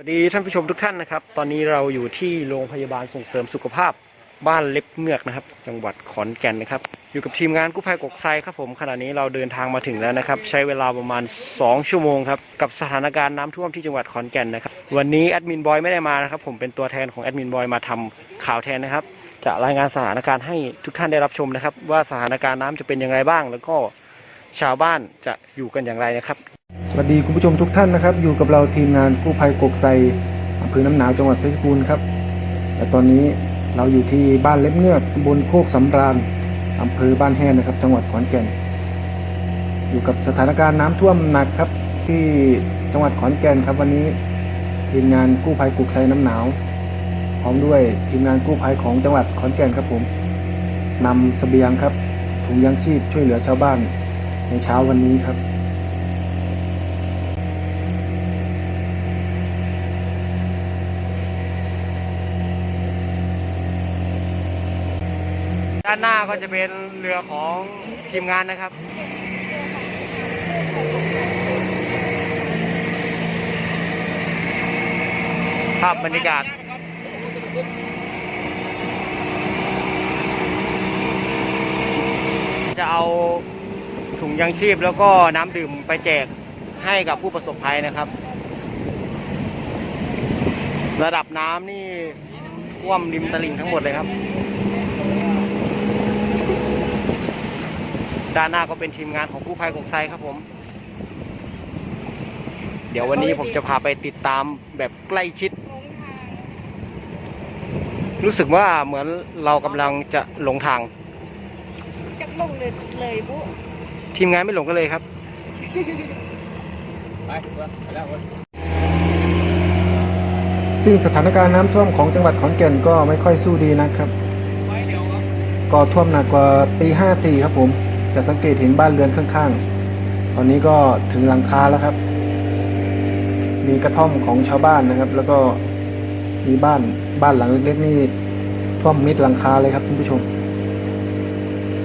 สวัสดีท่านผู้ชมทุกท่านนะครับ ตอนนี้เราอยู่ที่โรงพยาบาลส่งเสริมสุขภาพบ้านเล็บเงือกนะครับ จังหวัดขอนแก่นนะครับ อยู่กับทีมงานกู้ภัยกกไซครับผมขณะนี้เราเดินทางมาถึงแล้วนะครับ ใช้เวลาประมาณ 2 ชั่วโมงครับกับสถานการณ์น้ำท่วมที่จังหวัดขอนแก่นนะครับ วันนี้แอดมินบอยไม่ได้มานะครับ ผมเป็นตัวแทนของแอดมินบอยมาทำข่าวแทนนะครับ จะรายงานสถานการณ์ให้ทุกท่านได้รับชมนะครับ ว่าสถานการณ์น้ำจะเป็นอย่างไรบ้าง แล้วก็ชาวบ้านจะอยู่กันอย่างไรนะครับ สวัสดีคุณผู้ชมทุกท่านนะครับ อยู่กับเราทีมงานกู้ภัยกกไซอำเภอน้ำหนาวจังหวัดเพชรบูรณ์ครับและตอนนี้เราอยู่ที่บ้านเล็บเงือกตำบลโคกสำราญอำเภอบ้านแฮนนะครับ จังหวัดขอนแก่น อยู่กับสถานการณ์น้ำท่วมหนักครับ ที่จังหวัดขอนแก่นครับ วันนี้ทีมงานกู้ภัยกกไซน้ำหนาวพร้อมด้วยทีมงานกู้ภัยของจังหวัดขอนแก่นครับผมนำเสบียงครับถุงยังชีพช่วยเหลือชาวบ้านในเช้าวันนี้ครับ ด้านหน้าก็จะเป็นเรือของทีมงานนะครับ ภาพบรรยากาศจะเอาถุงยังชีพแล้วก็น้ำดื่มไปแจกให้กับผู้ประสบภัยนะครับ ระดับน้ำนี่ท่วมริมตลิ่งทั้งหมดเลยครับ ด้านหน้าก็เป็นทีมงานของกู้ภัยกงไซครับผม เดี๋ยววันนี้ผมจะพาไปติดตามแบบใกล้ชิด รู้สึกว่าเหมือนเรากำลังจะหลงทางจักลงเลยเลยบุทีมงานไม่หลงกันเลยครับซึ่งสถานการณ์น้ำท่วมของจังหวัดขอนแก่นก็ไม่ค่อยสู้ดีนะครับ ก็ท่วมหนักกว่าปี 54 ครับผม จะสังเกตเห็นบ้านเรือนข้างๆ ตอนนี้ก็ถึงหลังคาแล้วครับ มีกระท่อมของชาวบ้านนะครับ แล้วก็มีบ้านบ้านหลังเล็กๆนี่ท่วมมิดหลังคาเลยครับคุณผู้ชม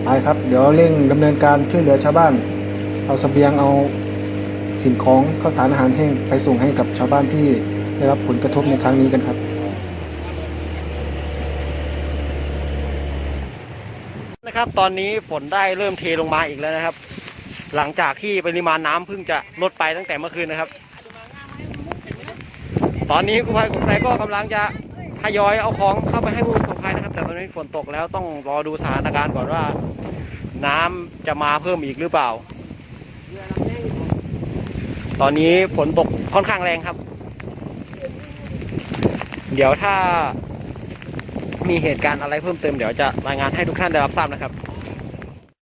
ไปครับ เดี๋ยวเร่งดำเนินการช่วยเหลือชาวบ้าน เอาเสบียงเอาสิ่งของข้าวสารอาหารแห้งไปส่งให้กับชาวบ้านที่ได้รับผลกระทบในครั้งนี้กันครับ นะครับ ตอนนี้ฝนได้เริ่มเทลงมาอีกแล้วนะครับ หลังจากที่ปริมาณน้ำเพิ่งจะลดไปตั้งแต่เมื่อคืนนะครับ ตอนนี้กู้ภัยกงไซก็กำลังจะทยอยเอาของเข้าไปให้ผู้ประสบภัยนะครับ แต่ตอนนี้ฝนตกแล้วต้องรอดูสถานการณ์ก่อนว่า น้ำจะมาเพิ่มอีกหรือเปล่า ตอนนี้ฝนตกค่อนข้างแรงครับ เดี๋ยวถ้า มีเหตุการณ์อะไรเพิ่มเติมเดี๋ยวจะรายงานให้ทุกท่านได้รับทราบนะครับ